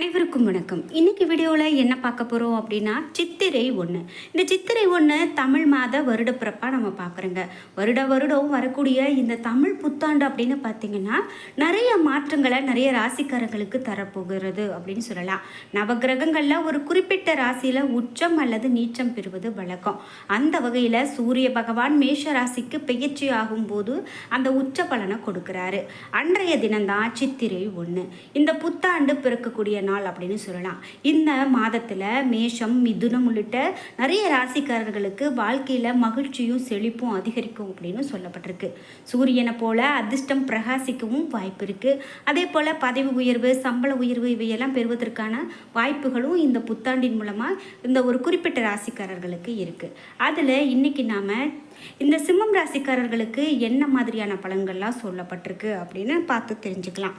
அனைவருக்கும் வணக்கம். இன்னைக்கு வீடியோவில் என்ன பார்க்க போகிறோம் அப்படின்னா சித்திரை ஒன்று இந்த சித்திரை ஒன்று தமிழ் மாத வருடப்பிறப்பாக நம்ம பார்க்குறோங்க. வருட வருடம் வரக்கூடிய இந்த தமிழ் புத்தாண்டு அப்படின்னு பார்த்தீங்கன்னா நிறைய மாற்றங்களை நிறைய ராசிக்காரங்களுக்கு தரப்போகிறது அப்படின்னு சொல்லலாம். நவகிரகங்களில் ஒரு குறிப்பிட்ட ராசியில் உச்சம் அல்லது நீச்சம் பெறுவது வழக்கம். அந்த வகையில் சூரிய பகவான் மேஷ ராசிக்கு பெயர்ச்சி ஆகும்போது அந்த உச்ச பலனை கொடுக்குறாரு. அன்றைய தினம்தான் சித்திரை ஒன்று இந்த புத்தாண்டு பிறக்கக்கூடிய நாள் அப்படின்னு சொல்லலாம். இந்த மாதத்தில் மேஷம் மிதுனம் உள்ளிட்ட நிறைய ராசிக்காரர்களுக்கு வாழ்க்கையில் மகிழ்ச்சியும் செழிப்பும் அதிகரிக்கும் அப்படின்னு சொல்லப்பட்டிருக்கு. சூரியனை போல அதிர்ஷ்டம் பிரகாசிக்கவும் வாய்ப்பு இருக்குது அதே போல் பதவி உயர்வு சம்பள உயர்வு இவையெல்லாம் பெறுவதற்கான வாய்ப்புகளும் இந்த புத்தாண்டின் மூலமாக இந்த ஒரு குறிப்பிட்ட ராசிக்காரர்களுக்கு இருக்குது அதில் இன்னைக்கு நாம் இந்த சிம்மம் ராசிக்காரர்களுக்கு என்ன மாதிரியான பலன்கள்லாம் சொல்லப்பட்டிருக்கு அப்படின்னு பார்த்து தெரிஞ்சுக்கலாம்.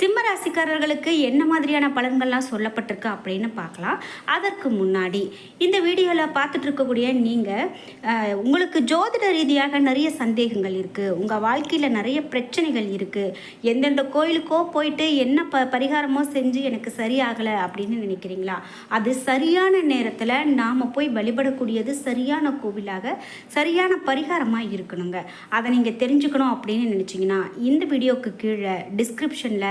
சிம்ம ராசிக்காரர்களுக்கு என்ன மாதிரியான பலன்கள்லாம் சொல்லப்பட்டிருக்கு அப்படின்னு பார்க்கலாம். அதற்கு முன்னாடி இந்த வீடியோவில் பார்த்துட்டு இருக்கக்கூடிய நீங்கள் உங்களுக்கு ஜோதிட ரீதியாக நிறைய சந்தேகங்கள் இருக்குது உங்கள் வாழ்க்கையில் நிறைய பிரச்சனைகள் இருக்குது எந்தெந்த கோயிலுக்கோ போயிட்டு என்ன ப பரிகாரமோ செஞ்சு எனக்கு சரியாகலை அப்படின்னு நினைக்கிறீங்களா? அது சரியான நேரத்தில் நாம் போய் வழிபடக்கூடியது சரியான கோவிலாக சரியான பரிகாரமாக இருக்கணுங்க. அதை நீங்கள் தெரிஞ்சுக்கணும் அப்படின்னு நினச்சிங்கன்னா இந்த வீடியோவுக்கு கீழே டிஸ்கிரிப்ஷனில்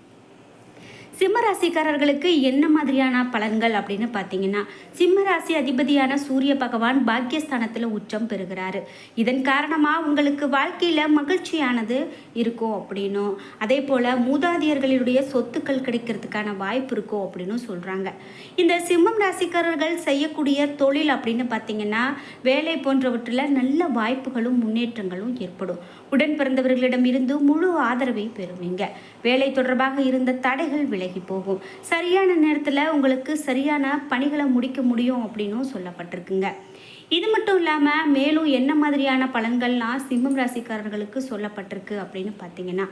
சிம்ம ராசிக்காரர்களுக்கு என்ன மாதிரியான பலன்கள் அப்படின்னு பார்த்தீங்கன்னா சிம்ம ராசி அதிபதியான சூரிய பகவான் பாக்கியஸ்தானத்தில் உச்சம் பெறுகிறாரு. இதன் காரணமாக உங்களுக்கு வாழ்க்கையில் மகிழ்ச்சியானது இருக்கும் அப்படின்னும். அதே போல் மூதாதியர்களுடைய சொத்துக்கள் கிடைக்கிறதுக்கான வாய்ப்பு இருக்கும் அப்படின்னும் சொல்கிறாங்க இந்த சிம்மம் ராசிக்காரர்கள் செய்யக்கூடிய தொழில் அப்படின்னு பார்த்தீங்கன்னா வேலை போன்றவற்றில் நல்ல வாய்ப்புகளும் முன்னேற்றங்களும் ஏற்படும். உடன் பிறந்தவர்களிடம் இருந்து முழு ஆதரவை பெறுவீங்க வேலை தொடர்பாக இருந்த தடைகள் விலகி போகும். சரியான நேரத்தில் உங்களுக்கு சரியான பணிகளை முடிக்க முடியும் அப்படின்னும் சொல்லப்பட்டிருக்குங்க. இது மட்டும் இல்லாமல் மேலும் என்ன மாதிரியான பலன்கள்லாம் சிம்மம் ராசிக்காரர்களுக்கு சொல்லப்பட்டிருக்கு அப்படின்னு பார்த்தீங்கன்னா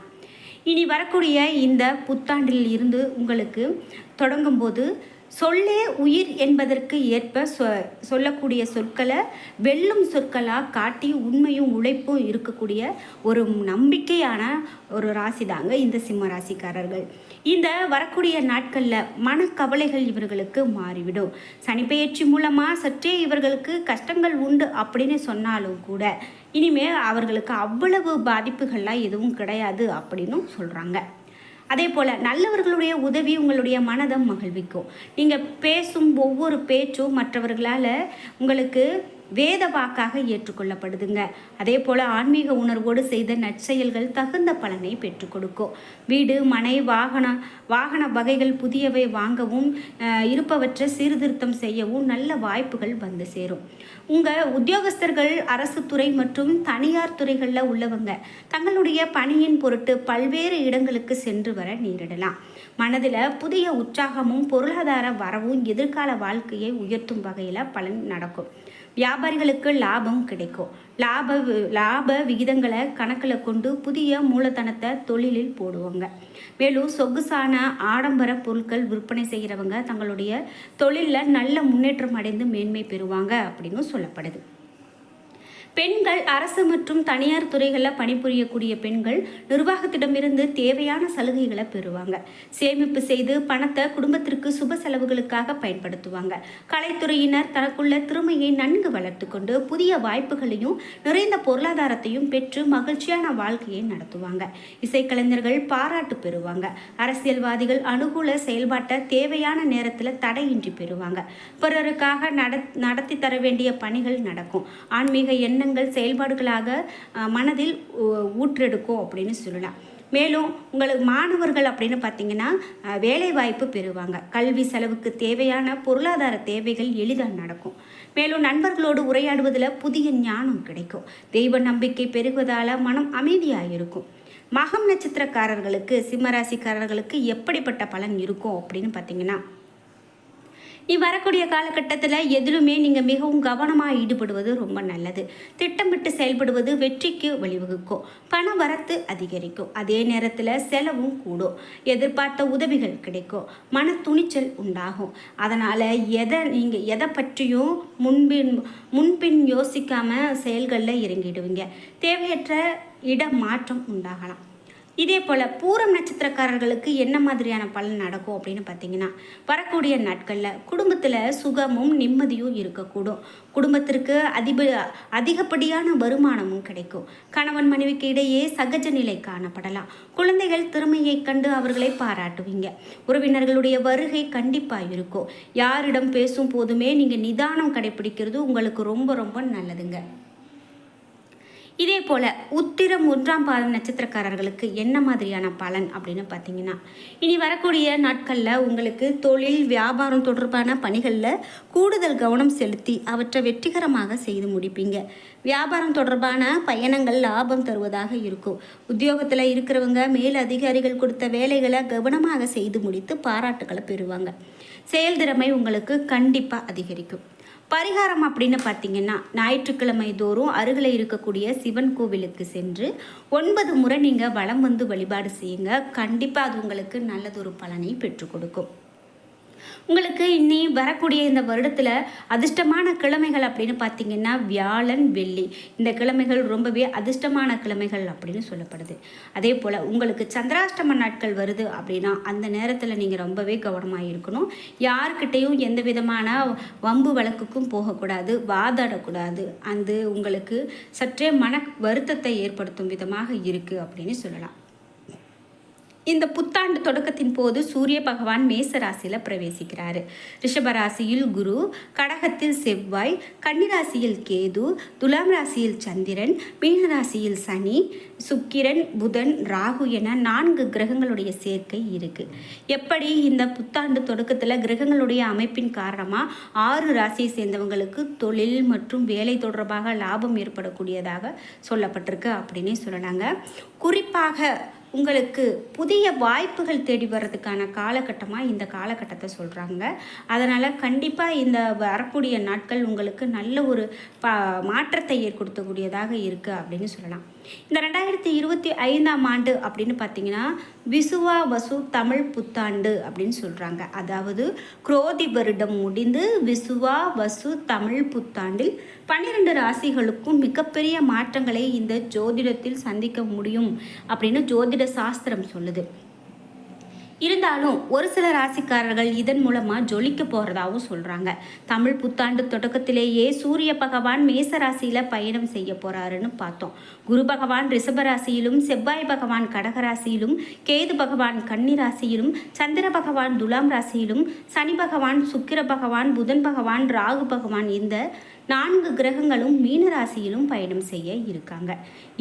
இனி வரக்கூடிய இந்த புத்தாண்டில் இருந்து உங்களுக்கு தொடங்கும்போது சொல்லே உயிர் என்பதற்கு ஏற்ப சொ சொல்லக்கூடிய சொற்களை வெல்லும் சொற்களாக காட்டி உண்மையும் உழைப்பும் இருக்கக்கூடிய ஒரு நம்பிக்கையான ஒரு ராசி தாங்க இந்த சிம்ம ராசிக்காரர்கள். இந்த வரக்கூடிய நாட்களில் மனக்கவலைகள் இவர்களுக்கு மாறிவிடும். சனிப்பெயர்ச்சி மூலமாக சற்றே இவர்களுக்கு கஷ்டங்கள் உண்டு அப்படின்னு சொன்னாலும் கூட இனிமேல் அவர்களுக்கு அவ்வளவு பாதிப்புகள்லாம் எதுவும் கிடையாது அப்படின்னும் சொல்கிறாங்க அதே போல் நல்லவர்களுடைய உதவி உங்களுடைய மனதை மகிழ்விக்கும். நீங்கள் பேசும் ஒவ்வொரு பேச்சும் மற்றவர்களால் உங்களுக்கு வேத வாக்காக ஏற்றுக்கொள்ளப்படுதுங்க. அதே போல் ஆன்மீக உணர்வோடு செய்த நற்செயல்கள் தகுந்த பலனை பெற்றுக் கொடுக்கும். வீடு மனை வாகனம் வாகன வகைகள் புதியவை வாங்கவும் இருப்பவற்றை சீர்திருத்தம் செய்யவும் நல்ல வாய்ப்புகள் வந்து சேரும். உங்கள் உத்தியோகஸ்தர்கள் அரசு துறை மற்றும் தனியார் துறைகளில் உள்ளவங்க தங்களுடைய பணியின் பொருட்டு பல்வேறு இடங்களுக்கு சென்று வர நேரிடலாம். மனதில் புதிய உற்சாகமும் பொருளாதார வரவும் எதிர்கால வாழ்க்கையை உயர்த்தும் வகையில் பலன் நடக்கும். வியாபாரிகளுக்கு லாபம் கிடைக்கும். லாப வி- லாப விகிதங்களை கணக்கில் கொண்டு புதிய மூலதனத்தை தொழிலில் போடுவாங்க. மேலும் சொகுசான ஆடம்பர பொருட்கள் விற்பனை செய்கிறவங்க தங்களுடைய தொழிலில் நல்ல முன்னேற்றம் அடைந்து மேன்மை பெறுவாங்க அப்படின்னு சொல்லப்படுது. பெண்கள் அரசு மற்றும் தனியார் துறைகளில் பணிபுரியக்கூடிய பெண்கள் நிர்வாகத்திடமிருந்து தேவையான சலுகைகளை பெறுவாங்க. சேமிப்பு செய்து பணத்தை குடும்பத்திற்கு சுப செலவுகளுக்காக பயன்படுத்துவாங்க. கலைத்துறையினர் தனக்குள்ள திறமையை நன்கு வளர்த்து கொண்டு புதிய வாய்ப்புகளையும் நிறைந்த பொருளாதாரத்தையும் பெற்று மகிழ்ச்சியான வாழ்க்கையை நடத்துவாங்க. இசைக்கலைஞர்கள் பாராட்டு பெறுவாங்க. அரசியல்வாதிகள் அனுகூல செயல்பாட்டை தேவையான நேரத்தில் தடையின்றி பெறுவாங்க. பிறருக்காக நட நடத்தி தர வேண்டிய பணிகள் நடக்கும். ஆன்மீக எண்ணங்கள் செயல்பாடுகளாக மனதில் ஊற்றெடுக்கும் அப்படின்னு சொல்லலாம். மேலும் உங்களுக்கு மாணவர்கள் அப்படின்னு பார்த்தீங்கன்னா வேலைவாய்ப்பு பெறுவாங்க. கல்வி செலவுக்கு தேவையான பொருளாதார தேவைகள் எளிதாக நடக்கும். மேலும் நண்பர்களோடு உரையாடுவதில் புதிய ஞானம் கிடைக்கும். தெய்வ நம்பிக்கை பெருகுவதால் மனம் அமைதியாக இருக்கும். மகம் நட்சத்திரக்காரர்களுக்கு சிம்மராசிக்காரர்களுக்கு எப்படிப்பட்ட பலன் இருக்கும் அப்படின்னு பார்த்தீங்கன்னா நீ வரக்கூடிய காலகட்டத்தில் எதிலுமே நீங்கள் மிகவும் கவனமாக ஈடுபடுவது ரொம்ப நல்லது. திட்டமிட்டு செயல்படுவது வெற்றிக்கு வழிவகுக்கும். பண வரத்து அதிகரிக்கும். அதே நேரத்தில் செலவும் கூடும். எதிர்பார்த்த உதவிகள் கிடைக்கும். மன துணிச்சல் உண்டாகும். அதனால் எதை நீங்கள் எதை பற்றியும் முன்பின் முன்பின் யோசிக்காமல் செயல்களில் இறங்கிடுவீங்க. தேவையற்ற இட மாற்றம் உண்டாகலாம். இதே போல் பூரம் நட்சத்திரக்காரர்களுக்கு என்ன மாதிரியான பலன் நடக்கும் அப்படின்னு பார்த்தீங்கன்னா வரக்கூடிய நாட்களில் குடும்பத்தில் சுகமும் நிம்மதியும் இருக்கக்கூடும். குடும்பத்திற்கு அதிப அதிகப்படியான வருமானமும் கிடைக்கும். கணவன் மனைவிக்கு இடையே சகஜ நிலை காணப்படலாம். குழந்தைகள் திறமையை கண்டு அவர்களை பாராட்டுவீங்க. உறவினர்களுடைய வருகை கண்டிப்பாக இருக்கும். யாரிடம் பேசும் போதுமே நீங்கள் நிதானம் கடைபிடிக்கிறது உங்களுக்கு ரொம்ப ரொம்ப நல்லதுங்க. இதே போல் உத்திரம் ஒன்றாம் பாதம் நட்சத்திரக்காரர்களுக்கு என்ன மாதிரியான பலன் அப்படின்னு பார்த்தீங்கன்னா இனி வரக்கூடிய நாட்களில் உங்களுக்கு தொழில் வியாபாரம் தொடர்பான பணிகளில் கூடுதல் கவனம் செலுத்தி அவற்றை வெற்றிகரமாக செய்து முடிப்பீங்க. வியாபாரம் தொடர்பான பயணங்கள் லாபம் தருவதாக இருக்கும். உத்தியோகத்தில் இருக்கிறவங்க மேல் அதிகாரிகள் கொடுத்த வேலைகளை கவனமாக செய்து முடித்து பாராட்டுகளை பெறுவாங்க. செயல்திறமை உங்களுக்கு கண்டிப்பாக அதிகரிக்கும். பரிகாரம் அப்படின்னு பார்த்தீங்கன்னா ஞாயிற்றுக்கிழமை தோறும் அருகில் இருக்கக்கூடிய சிவன் கோவிலுக்கு சென்று ஒன்பது முறை நீங்கள் வளம் வந்து வழிபாடு செய்யுங்க. கண்டிப்பாக அது உங்களுக்கு நல்லதொரு பலனை பெற்றுக் கொடுக்கும். உங்களுக்கு இனி வரக்கூடிய இந்த வருடத்தில் அதிர்ஷ்டமான கிழமைகள் அப்படின்னு பார்த்தீங்கன்னா வியாழன் வெள்ளி. இந்த கிழமைகள் ரொம்பவே அதிர்ஷ்டமான கிழமைகள் அப்படின்னு சொல்லப்படுது. அதே போல் உங்களுக்கு சந்திராஷ்டம நாட்கள் வருது அப்படின்னா அந்த நேரத்தில் நீங்கள் ரொம்பவே கவனமாக இருக்கணும். யார்கிட்டையும் எந்த விதமான வம்பு வழக்குக்கும் போகக்கூடாது வாதாடக்கூடாது. அந்த உங்களுக்கு சற்றே மன வருத்தத்தை ஏற்படுத்தும் விதமாக இருக்குது அப்படின்னு சொல்லலாம். இந்த புத்தாண்டு தொடக்கத்தின் போது சூரிய பகவான் மேச ராசியில் பிரவேசிக்கிறார். ரிஷபராசியில் குரு கடகத்தில் செவ்வாய் கன்னிராசியில் கேது துலாம் ராசியில் சந்திரன் மீனராசியில் சனி சுக்கிரன் புதன் ராகு என நான்கு கிரகங்களுடைய சேர்க்கை இருக்குது எப்படி இந்த புத்தாண்டு தொடக்கத்தில் கிரகங்களுடைய அமைப்பின் காரணமாக ஆறு ராசியை சேர்ந்தவங்களுக்கு தொழில் மற்றும் வேலை தொடர்பாக லாபம் ஏற்படக்கூடியதாக சொல்லப்பட்டிருக்கு அப்படின்னே சொல்லலாங்க. குறிப்பாக உங்களுக்கு புதிய வாய்ப்புகள் தேடி வர்றதுக்கான காலகட்டமாக இந்த காலகட்டத்தை சொல்கிறாங்க அதனால் கண்டிப்பாக இந்த வரக்கூடிய நாட்கள் உங்களுக்கு நல்ல ஒரு ப மாற்றத்தை ஏற்படுத்தக்கூடியதாக இருக்குது அப்படின்னு சொல்லலாம். இந்த ரெண்டாயிரத்தி இருபத்தி ஐந்தாம் ஆண்டு அப்படின்னு பார்த்தீங்கன்னா விசுவா வசு தமிழ் புத்தாண்டு அப்படின்னு சொல்கிறாங்க அதாவது குரோதி வருடம் முடிந்து விசுவா வசு தமிழ் புத்தாண்டில் பன்னிரெண்டு ராசிகளுக்கும் மிகப்பெரிய மாற்றங்களை இந்த ஜோதிடத்தில் சந்திக்க முடியும் அப்படின்னு ஜோதிட சாஸ்திரம் சொல்லுது. இருந்தாலும் ஒரு சில ராசிக்காரர்கள் இதன் மூலமாக ஜொலிக்க போகிறதாகவும் சொல்கிறாங்க தமிழ் புத்தாண்டு தொடக்கத்திலேயே சூரிய பகவான் மேச ராசியில் பயணம் செய்ய போகிறாருன்னு பார்த்தோம். குரு பகவான் ரிஷபராசியிலும் செவ்வாய் பகவான் கடகராசியிலும் கேது பகவான் கன்னி ராசியிலும் சந்திர பகவான் துலாம் ராசியிலும் சனி பகவான் சுக்கிர பகவான் புதன் பகவான் ராகு பகவான் இந்த நான்கு கிரகங்களும் மீன ராசியிலும் பயணம் செய்ய இருக்காங்க.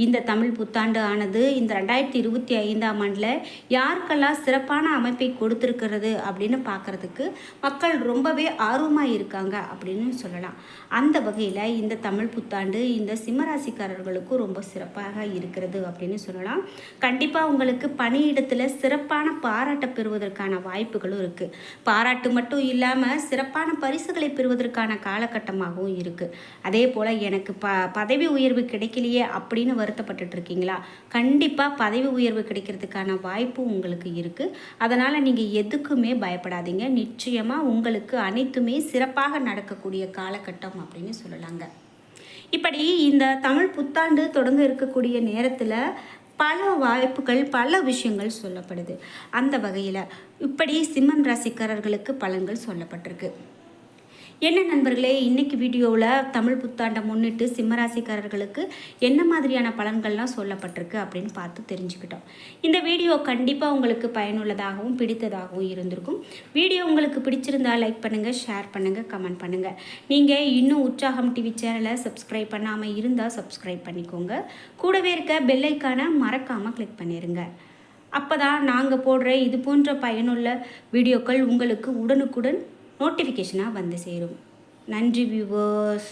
இந்த தமிழ் புத்தாண்டு ஆனது இந்த ரெண்டாயிரத்தி இருபத்தி ஐந்தாம் ஆண்டில் யாருக்கெல்லாம் சிறப்பான அமைப்பை கொடுத்துருக்கிறது அப்படின்னு பார்க்குறதுக்கு மக்கள் ரொம்பவே ஆர்வமாக இருக்காங்க அப்படின்னு சொல்லலாம். அந்த வகையில் இந்த தமிழ் புத்தாண்டு இந்த சிம்மராசிக்காரர்களுக்கும் ரொம்ப சிறப்பாக இருக்கிறது அப்படின்னு சொல்லலாம். கண்டிப்பாக உங்களுக்கு பணியிடத்தில் சிறப்பான பாராட்டை பெறுவதற்கான வாய்ப்புகளும் இருக்குது பாராட்டு மட்டும் இல்லாமல் சிறப்பான பரிசுகளை பெறுவதற்கான காலகட்டமாகவும் இருக்குது அதே போல் எனக்கு ப பதவி உயர்வு கிடைக்கலையே அப்படின்னு வருத்தப்பட்டுட்டு இருக்கீங்களா கண்டிப்பாக பதவி உயர்வு கிடைக்கிறதுக்கான வாய்ப்பு உங்களுக்கு இருக்குது அதனால் நீங்கள் எதுக்குமே பயப்படாதீங்க. நிச்சயமாக உங்களுக்கு அனைத்துமே சிறப்பாக நடக்கக்கூடிய காலகட்டம் அப்படின்னு சொல்லலாங்க. இப்படி இந்த தமிழ் புத்தாண்டு தொடங்க இருக்கக்கூடிய நேரத்தில் பல வாய்ப்புகள் பல விஷயங்கள் சொல்லப்படுது. அந்த வகையில் இப்படி சிம்மம் ராசிக்காரர்களுக்கு பலன்கள் சொல்லப்பட்டிருக்கு. என்ன நண்பர்களே இன்றைக்கி வீடியோவில் தமிழ் புத்தாண்டை முன்னிட்டு சிம்மராசிக்காரர்களுக்கு என்ன மாதிரியான பலன்கள்லாம் சொல்லப்பட்டிருக்கு அப்படின்னு பார்த்து தெரிஞ்சுக்கிட்டோம். இந்த வீடியோ கண்டிப்பாக உங்களுக்கு பயனுள்ளதாகவும் பிடித்ததாகவும் இருந்திருக்கும். வீடியோ உங்களுக்கு பிடிச்சிருந்தா லைக் பண்ணுங்கள் ஷேர் பண்ணுங்கள் கமெண்ட் பண்ணுங்கள் நீங்கள் இன்னும் உற்சாகம் டிவி சேனலை சப்ஸ்கிரைப் பண்ணாமல் இருந்தால் சப்ஸ்கிரைப் பண்ணிக்கோங்க. கூடவே இருக்க பெல்லைக்கான மறக்காமல் கிளிக் பண்ணிடுங்க அப்போ தான் நாங்கள் போடுற இது போன்ற பயனுள்ள வீடியோக்கள் உங்களுக்கு உடனுக்குடன் நோட்டிஃபிகேஷனாக வந்து சேரும். நன்றி வியூவர்ஸ்